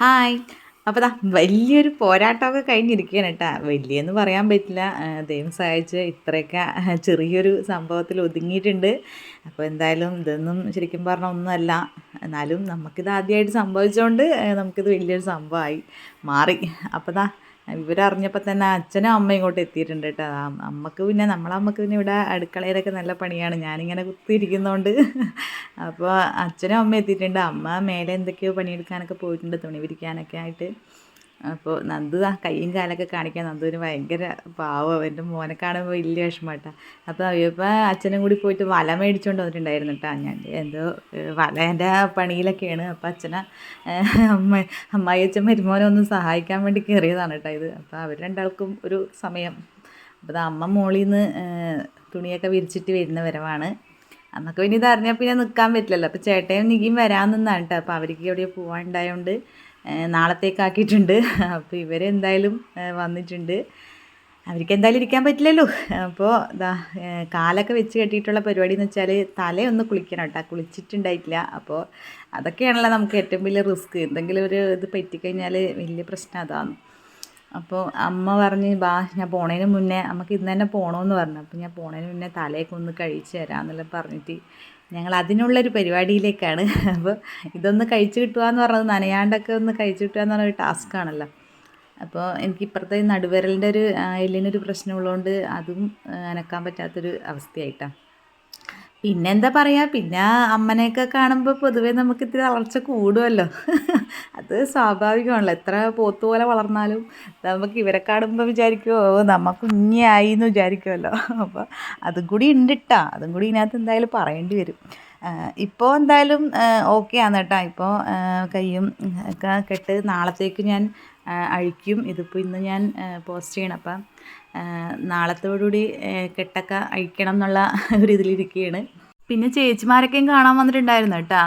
Hi. അപ്പോൾ ദാ വലിയൊരു പോരാട്ടമൊക്കെ കഴിഞ്ഞിരിക്കുകയാണ് കേട്ടോ. വലിയെന്ന് പറയാൻ പറ്റില്ല. ദൈവം സഹായിച്ച് ഇത്രയൊക്കെ ചെറിയൊരു സംഭവത്തിൽ ഒതുങ്ങിയിട്ടുണ്ട്. അപ്പോൾ എന്തായാലും ഇതൊന്നും ശരിക്കും പറഞ്ഞാൽ ഒന്നുമല്ല. എന്നാലും നമുക്കിത് ആദ്യമായിട്ട് സംഭവിച്ചുകൊണ്ട് നമുക്കിത് വലിയൊരു സംഭവമായി മാറി. അപ്പോൾ ദാ ഇവരറിഞ്ഞപ്പോൾ തന്നെ അച്ഛനും അമ്മയും ഇങ്ങോട്ട് എത്തിയിട്ടുണ്ട് കേട്ടോ. അമ്മയ്ക്ക് പിന്നെ നമ്മളെ അമ്മയ്ക്ക് പിന്നെ ഇവിടെ അടുക്കളയിലൊക്കെ നല്ല പണിയാണ്. ഞാനിങ്ങനെ കുത്തിയിരിക്കുന്നതുകൊണ്ട് അപ്പോൾ അച്ഛനും അമ്മയും എത്തിയിട്ടുണ്ട്. അമ്മ മേലെ എന്തൊക്കെയോ പണിയെടുക്കാനൊക്കെ പോയിട്ടുണ്ട് തുണി വിരിക്കാനൊക്കെ ആയിട്ട്. അപ്പോൾ നന്ദു ആ കയ്യും കാലൊക്കെ കാണിക്കാൻ നന്ദുവിന് ഭയങ്കര പാവം. എന്റെ മോനെ കാണുമ്പോൾ വലിയ വിഷമമായിട്ടാ അപ്പോൾ ഇപ്പോൾ അച്ഛനും കൂടി പോയിട്ട് വല മേടിച്ചുകൊണ്ട് വന്നിട്ടുണ്ടായിരുന്നു കേട്ടോ ഞാൻ എന്തോ വല എന്റെ പണിയിലൊക്കെയാണ്. അപ്പോൾ അച്ഛന അമ്മ അമ്മായി അച്ഛൻ മരുമോനെ ഒന്ന് സഹായിക്കാൻ വേണ്ടി കയറിയതാണ് കേട്ടോ ഇത്. അപ്പോൾ അവർ രണ്ടാൾക്കും ഒരു സമയം. അപ്പോൾ അമ്മ മോളിൽ നിന്ന് തുണിയൊക്കെ വിരിച്ചിട്ട് വരുന്ന വരവാണ്. അന്നൊക്കെ പിന്നെ ഇത് അറിഞ്ഞാൽ പിന്നെ നിൽക്കാൻ പറ്റില്ലല്ലോ. അപ്പോൾ ചേട്ടയും നികിയും വരാൻ നിന്നാണ് കേട്ടോ അപ്പോൾ അവർക്ക് എവിടെയോ പോകാനുണ്ടായതുകൊണ്ട് നാളത്തേക്കാക്കിയിട്ടുണ്ട്. അപ്പോൾ ഇവരെന്തായാലും വന്നിട്ടുണ്ട്. അവർക്ക് എന്തായാലും ഇരിക്കാൻ പറ്റില്ലല്ലോ. അപ്പോൾ ഇതാ കാലൊക്കെ വെച്ച് കെട്ടിയിട്ടുള്ള പരിപാടി എന്ന് വെച്ചാൽ തലയൊന്ന് കുളിക്കണം കേട്ടോ കുളിച്ചിട്ടുണ്ടായിട്ടില്ല. അപ്പോൾ അതൊക്കെയാണല്ലോ നമുക്ക് ഏറ്റവും വലിയ റിസ്ക്. എന്തെങ്കിലും ഒരു ഇത് പറ്റിക്കഴിഞ്ഞാൽ വലിയ പ്രശ്നം അതാണ്. അപ്പോൾ അമ്മ പറഞ്ഞ് ബാ ഞാൻ പോണതിന് മുന്നേ നമുക്ക് ഇന്ന് തന്നെ പോകണമെന്ന് പറഞ്ഞു. അപ്പോൾ ഞാൻ പോണതിന് മുന്നേ തലയൊക്കെ ഒന്ന് കഴിച്ച് തരാമെന്നെല്ലാം പറഞ്ഞിട്ട് ഞങ്ങൾ അതിനുള്ളൊരു പരിപാടിയിലേക്കാണ്. അപ്പോൾ ഇതൊന്ന് കഴിച്ചു കിട്ടുക എന്ന് പറഞ്ഞത് നനയാണ്ടൊക്കെ ഒന്ന് കഴിച്ചു കിട്ടുക എന്ന് പറഞ്ഞൊരു ടാസ്ക്കാണല്ലോ അപ്പോൾ എനിക്ക് ഇപ്പുറത്തെ നടുവിരലിന്റെ ഒരു എല്ലിനൊരു പ്രശ്നമുള്ളതുകൊണ്ട് അതും അനക്കാൻ പറ്റാത്തൊരു അവസ്ഥയായിട്ടാണ് പിന്നെന്താ പറയുക പിന്നെ അമ്മനെയൊക്കെ കാണുമ്പോൾ പൊതുവേ നമുക്ക് ഇത്തിരി വളർച്ച കൂടുമല്ലോ അത് സ്വാഭാവികമാണല്ലോ. എത്ര പോത്ത് പോലെ വളർന്നാലും നമുക്ക് ഇവരെ കാണുമ്പോൾ വിചാരിക്കുമോ നമുക്ക് കുഞ്ഞായി എന്ന് വിചാരിക്കുമല്ലോ അപ്പോൾ അതും കൂടി ഉണ്ട് ട്ടാ അതും കൂടി ഇതിനകത്ത് എന്തായാലും പറയേണ്ടി വരും. ഇപ്പോൾ എന്തായാലും ഓക്കെ ആണ് കേട്ടോ. ഇപ്പോൾ കയ്യും ഒക്കെ കെട്ട് നാളത്തേക്ക് ഞാൻ അഴിക്കും. ഇതിപ്പോൾ ഇന്ന് ഞാൻ പോസ്റ്റ് ചെയ്യണം. അപ്പം നാളത്തോടുകൂടി കെട്ടൊക്കെ അഴിക്കണം എന്നുള്ള ഒരു ഇതിലിരിക്കുകയാണ് പിന്നെ ചേച്ചിമാരൊക്കെയും കാണാൻ വന്നിട്ടുണ്ടായിരുന്നു കേട്ടോ.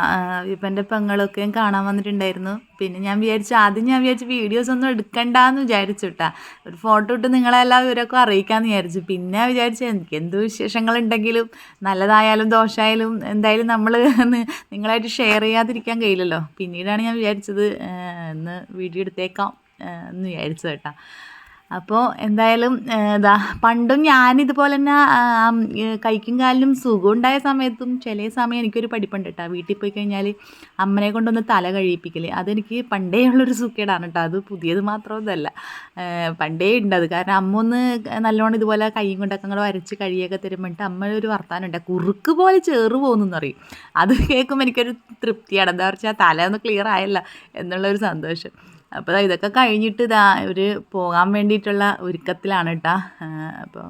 ഇപ്പന്റെ പെങ്ങളൊക്കെയും കാണാൻ വന്നിട്ടുണ്ടായിരുന്നു. പിന്നെ ഞാൻ വിചാരിച്ചു ആദ്യം ഞാൻ വിചാരിച്ചു വീഡിയോസ് ഒന്നും എടുക്കണ്ടെന്ന് വിചാരിച്ചു കേട്ടാ. ഒരു ഫോട്ടോ ഇട്ട് നിങ്ങളെല്ലാ വിവരമൊക്കെ അറിയിക്കാമെന്ന് വിചാരിച്ചു. പിന്നെ വിചാരിച്ചു എനിക്ക് എന്ത് വിശേഷങ്ങളുണ്ടെങ്കിലും നല്ലതായാലും ദോഷമായാലും എന്തായാലും നമ്മൾ നിങ്ങളായിട്ട് ഷെയർ ചെയ്യാതിരിക്കാൻ കഴിയില്ലല്ലോ. പിന്നീടാണ് ഞാൻ വിചാരിച്ചത് ഇന്ന് വീഡിയോ എടുത്തേക്കാം എന്ന് വിചാരിച്ചു കേട്ടാ. അപ്പോൾ എന്തായാലും ഇതാ പണ്ടും ഞാനിതുപോലെ തന്നെ ആ, ആം, കൈക്കും കാലിനും സുഖം ഉണ്ടായ സമയത്തും ചില സമയം എനിക്കൊരു പഠിപ്പുണ്ട് കേട്ടോ വീട്ടിൽ പോയി കഴിഞ്ഞാൽ അമ്മനെ കൊണ്ടൊന്ന് തല കഴിയിപ്പിക്കൽ അതെനിക്ക് പണ്ടേ ഉള്ളൊരു സുഖേടാണ് കേട്ടോ അത് പുതിയത് മാത്രമൊന്നുമല്ല പണ്ടേ ഉണ്ട് അത് കാരണം അമ്മ ഒന്ന് നല്ലോണം ഇതുപോലെ കൈയും കൊണ്ടൊക്കെ അങ്ങോട്ട് വരച്ച് കഴിയൊക്കെ തരുമ്പോഴത്തെ അമ്മ ഒരു വർത്താനുണ്ട് കുറുക്ക് പോലെ ചേറ് പോകുന്നു പറയും. അത് കേൾക്കുമ്പോൾ എനിക്കൊരു തൃപ്തിയാണ്. എന്താ വെച്ചാൽ തല ഒന്ന് ക്ലിയർ ആയല്ല. എന്നുള്ളൊരു സന്തോഷം. അപ്പോൾ ഇതൊക്കെ കഴിഞ്ഞിട്ട് ഇതാ ഒരു പോകാൻ വേണ്ടിയിട്ടുള്ള ഒരുക്കത്തിലാണ് കേട്ടോ അപ്പോൾ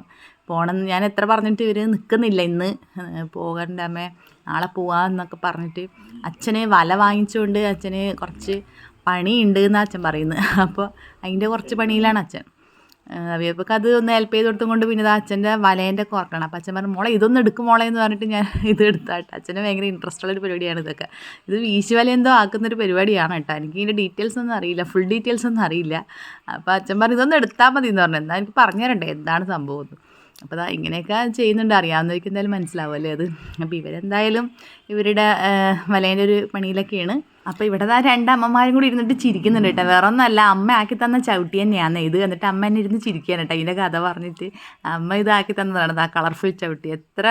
പോകണം ഞാൻ എത്ര പറഞ്ഞിട്ട് ഇവർ നിൽക്കുന്നില്ല ഇന്ന്. പോകണ്ട അമ്മേ നാളെ പോവാന്നൊക്കെ പറഞ്ഞിട്ട് അച്ഛനെ വല വാങ്ങിച്ചുകൊണ്ട് അച്ഛന് കുറച്ച് പണിയുണ്ട് എന്നാണ് അച്ഛൻ പറയുന്നത്. അപ്പോൾ അതിന്റെ കുറച്ച് പണിയിലാണ് അച്ഛൻ. അവയപ്പൊക്കെ അത് ഒന്ന് ഹെൽപ്പ് ചെയ്ത് കൊടുത്തും കൊണ്ട് പിന്നെ അച്ഛന്റെ വലേന്റെ കോർക്കണം അപ്പം അച്ഛൻ പറഞ്ഞു മോളെ ഇതൊന്നും എടുക്കും മോളെ എന്ന് പറഞ്ഞിട്ട് ഞാൻ ഇത് എടുത്താട്ടെ. അച്ഛന് ഭയങ്കര ഇൻട്രസ്റ്റ് ഉള്ളൊരു പരിപാടിയാണ് ഇതൊക്കെ. ഇത് വീശുവല എന്തോ ആക്കുന്നൊരു പരിപാടിയാണ് കേട്ടോ. എനിക്ക് ഇതിന്റെ ഡീറ്റെയിൽസ് ഒന്നും അറിയില്ല. ഫുൾ ഡീറ്റെയിൽസ് ഒന്നും അറിയില്ല. അപ്പോൾ അച്ഛൻ പറഞ്ഞു ഇതൊന്നും എടുത്താൽ മതി എന്ന് പറഞ്ഞു. എന്നാൽ എനിക്ക് പറഞ്ഞു തരണ്ടേ എന്താണ് സംഭവം അപ്പോൾ അതാ ഇങ്ങനെയൊക്കെ ചെയ്യുന്നുണ്ട്. അറിയാവുന്നവർക്ക് എന്തായാലും മനസ്സിലാവുമല്ലേ അത്? അപ്പോൾ ഇവരെന്തായാലും ഇവരുടെ വലേന്റെ ഒരു പണിയിലൊക്കെയാണ്. അപ്പോൾ ഇവിടെ ആ രണ്ട് അമ്മമാരും കൂടി ഇരുന്നിട്ട് ചിരിക്കുന്നുണ്ട് കേട്ടോ. വേറെ ഒന്നല്ല അമ്മ ആക്കി തന്ന ചവിട്ടി തന്നെയാണ് ഇത് എന്നിട്ട് അമ്മ എന്നെ ഇരുന്ന് ചിരിക്കുകയാണ് കേട്ടോ. ഇതിന്റെ കഥ പറഞ്ഞിട്ട് അമ്മ ഇതാക്കി തന്നതാണ് ആ കളർഫുൾ ചവിട്ടി. എത്ര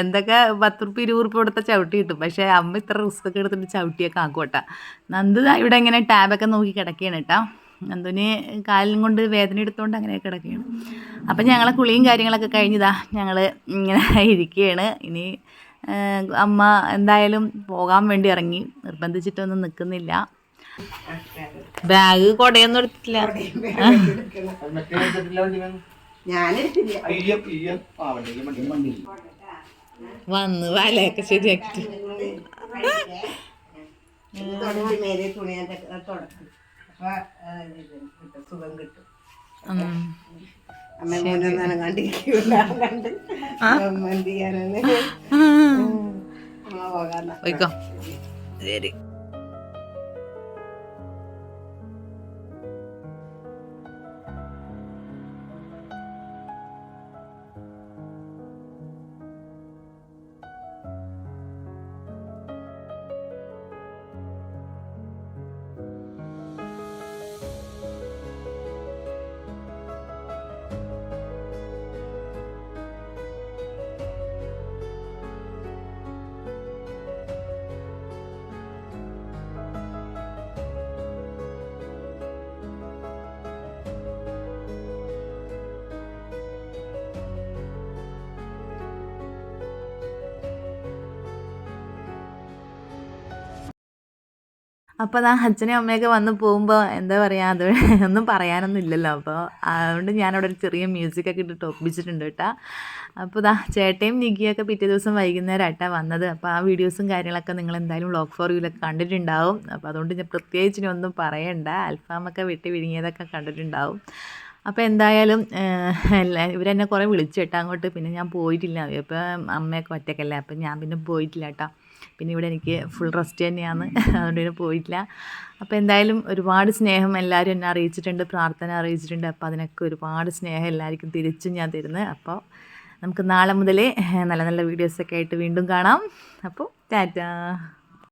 എന്തൊക്കെ പത്ത് റുപ്യ ഇരുപത് റുപ്യ കൊടുത്ത ചവിട്ടി കിട്ടും. പക്ഷേ അമ്മ ഇത്ര റിസ്ക് ഒക്കെ എടുത്തിട്ട് ചവിട്ടിയൊക്കെ ആക്കും കേട്ടോ നന്ദ ഇവിടെ ഇങ്ങനെ ടാബൊക്കെ നോക്കി കിടക്കുകയാണ് കേട്ടോ. നന്ദുവിന് കാലിനും കൊണ്ട് വേദന എടുത്തുകൊണ്ട് അങ്ങനെ കിടക്കുകയാണ്. അപ്പം ഞങ്ങളെ കുളിയും കാര്യങ്ങളൊക്കെ കഴിഞ്ഞതാ. ഞങ്ങൾ ഇങ്ങനെ ഇരിക്കുകയാണ്. ഇനി അമ്മ എന്തായാലും പോകാൻ വേണ്ടി ഇറങ്ങി. നിർബന്ധിച്ചിട്ടൊന്നും നിൽക്കുന്നില്ല ബാഗ് കൊടയൊന്നും എടുത്തില്ല വന്ന് വലയൊക്കെ ശരിയാക്കി അപ്പൊ കിട്ടും, സുഖം കിട്ടും. അമ്മ മോനൊന്നും കണ്ടിരിക്കൂല കണ്ട് എന്ത് ചെയ്യാനാണ്. അമ്മ ശരി. അപ്പോൾ അതാ അച്ഛനും അമ്മയൊക്കെ വന്ന് പോകുമ്പോൾ എന്താ പറയുക അത് ഒന്നും പറയാനൊന്നും ഇല്ലല്ലോ അപ്പോൾ അതുകൊണ്ട് ഞാനവിടെ ഒരു ചെറിയ മ്യൂസിക് മ്യൂസിക്കൊക്കെ ഇട്ടിട്ട് ഒപ്പിച്ചിട്ടുണ്ട് കേട്ടോ. അപ്പോൾ ഇതാ ചേട്ടയും നിക്കിയൊക്കെ പിറ്റേ ദിവസം വൈകുന്നേരം ആയിട്ടാണ് വന്നത്. അപ്പോൾ ആ വീഡിയോസും കാര്യങ്ങളൊക്കെ നിങ്ങൾ എന്തായാലും വ്ളോഗ് ഫോർ വ്യൂലൊക്കെ കണ്ടിട്ടുണ്ടാവും. അപ്പോൾ അതുകൊണ്ട് ഞാൻ പ്രത്യേകിച്ച് ഇനി ഒന്നും പറയണ്ട. അൽഫാമൊക്കെ വെട്ടി വിഴുങ്ങിയതൊക്കെ കണ്ടിട്ടുണ്ടാവും. അപ്പോൾ എന്തായാലും എല്ലാ ഇവരെന്നെ കുറേ വിളിച്ചു കേട്ടോ അങ്ങോട്ട്. പിന്നെ ഞാൻ പോയിട്ടില്ല. അപ്പോൾ അമ്മയൊക്കെ ഒറ്റക്കല്ലേ. അപ്പം ഞാൻ പിന്നെ പോയിട്ടില്ല കേട്ടോ. പിന്നെ ഇവിടെ എനിക്ക് ഫുൾ റെസ്റ്റ് തന്നെയാണ്. അതുകൊണ്ട് പിന്നെ പോയിട്ടില്ല. അപ്പോൾ എന്തായാലും ഒരുപാട് സ്നേഹം എല്ലാവരും എന്നെ അറിയിച്ചിട്ടുണ്ട് പ്രാർത്ഥന അറിയിച്ചിട്ടുണ്ട്. അപ്പോൾ അതിനൊക്കെ ഒരുപാട് സ്നേഹം എല്ലാവർക്കും തിരിച്ചും ഞാൻ തരുന്നത് അപ്പോൾ നമുക്ക് നാളെ മുതലേ നല്ല നല്ല വീഡിയോസൊക്കെ ആയിട്ട് വീണ്ടും കാണാം. അപ്പോൾ ടാറ്റാ.